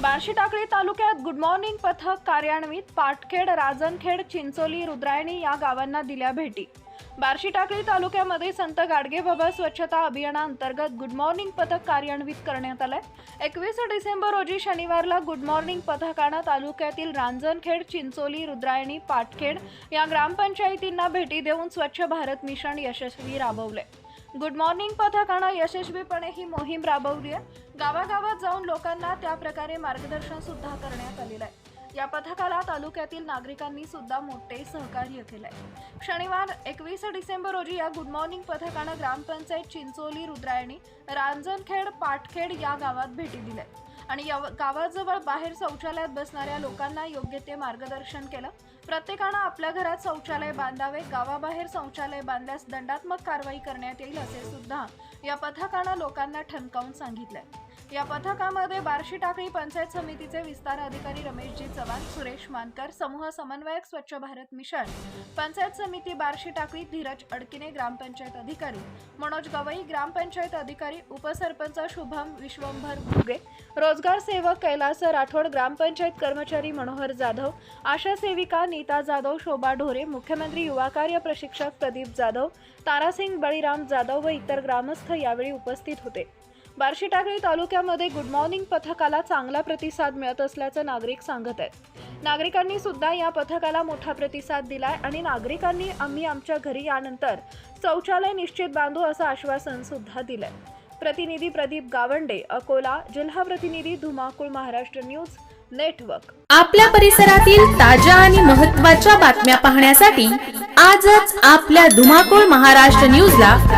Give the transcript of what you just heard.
बार्शी टाकळी तालुक्यात good morning पथक कार्यान्वित पाटखेड राजनखेड चिंचोली रुद्रायणी या गावांना दिल्या भेटी. बार्शी टाकळी तालुक्यामध्ये संत गाडगेबाबा स्वच्छता अभियानाअंतर्गत गुड मॉर्निंग पथक कार्यान्वित करण्यात आलंय. एकवीस डिसेंबर रोजी शनिवारला गुड मॉर्निंग पथकानं तालुक्यातील रांजणखेड चिंचोली रुद्रायणी पाटखेड या ग्रामपंचायतींना भेटी देऊन स्वच्छ भारत मिशन यशस्वी राबवले गुड मॉर्निंग पथकानं यशस्वीपणे ही मोहीम राबवली आहे. गावागावात जाऊन लोकांना त्या प्रकारे मार्गदर्शन सुद्धा करण्यात आलेलं आहे. या पथकाला तालुक्यातील नागरिकांनी सुद्धा मोठे सहकार्य केलंय. शनिवार एकवीस डिसेंबर रोजी या गुड मॉर्निंग पथकानं ग्रामपंचायत चिंचोली रुद्रायणी रांजणखेड पाटखेड या गावात भेटी दिल्या. आणि या गावाजवळ बाहेर शौचालयात बसणाऱ्या लोकांना योग्य ते मार्गदर्शन केलं. प्रत्येकानं आपल्या घरात शौचालय बांधावे गावाबाहेर शौचालय बांधल्यास दंडात्मक कारवाई करण्यात येईल असे सुद्धा या पथकानं लोकांना ठणकावून सांगितलंय. या पथकामध्ये बार्शी टाकळी पंचायत समितीचे विस्तार अधिकारी रमेशजी चव्हाण सुरेश मानकर समूह समन्वयक स्वच्छ भारत मिशन पंचायत समिती बार्शी टाकळी धीरज अडकिने ग्रामपंचायत अधिकारी मनोज गवई ग्रामपंचायत अधिकारी उपसरपंच शुभम विश्वंभर घुगे रोजगार सेवक कैलास राठोड ग्रामपंचायत कर्मचारी मनोहर जाधव आशा सेविका नीता जाधव शोभा ढोरे मुख्यमंत्री युवा कार्य प्रशिक्षक प्रदीप जाधव तारासिंग बळीराम जाधव व इतर ग्रामस्थ यावेळी उपस्थित होते. बार्शी टाकळी तालुक्यामध्ये गुड मॉर्निंग पथकाला चांगला प्रतिसाद मिळत असल्याचं नागरिक सांगत आहेत. नागरिकांनी सुद्धा या पथकाला मोठा प्रतिसाद दिलाय आणि नागरिकांनी आम्ही आमच्या घरी यानंतर शौचालय निश्चित बांधू असं आश्वासन सुद्धा दिलंय. प्रतिनिधी प्रदीप गावंडे अकोला जिल्हा प्रतिनिधी धुमाकूळ महाराष्ट्र न्यूज नेटवर्क. आपल्या परिसरातील ताज्या आणि महत्त्वाच्या बातम्या पाहण्यासाठी आजच आपल्या धुमाकूळ महाराष्ट्र न्यूजला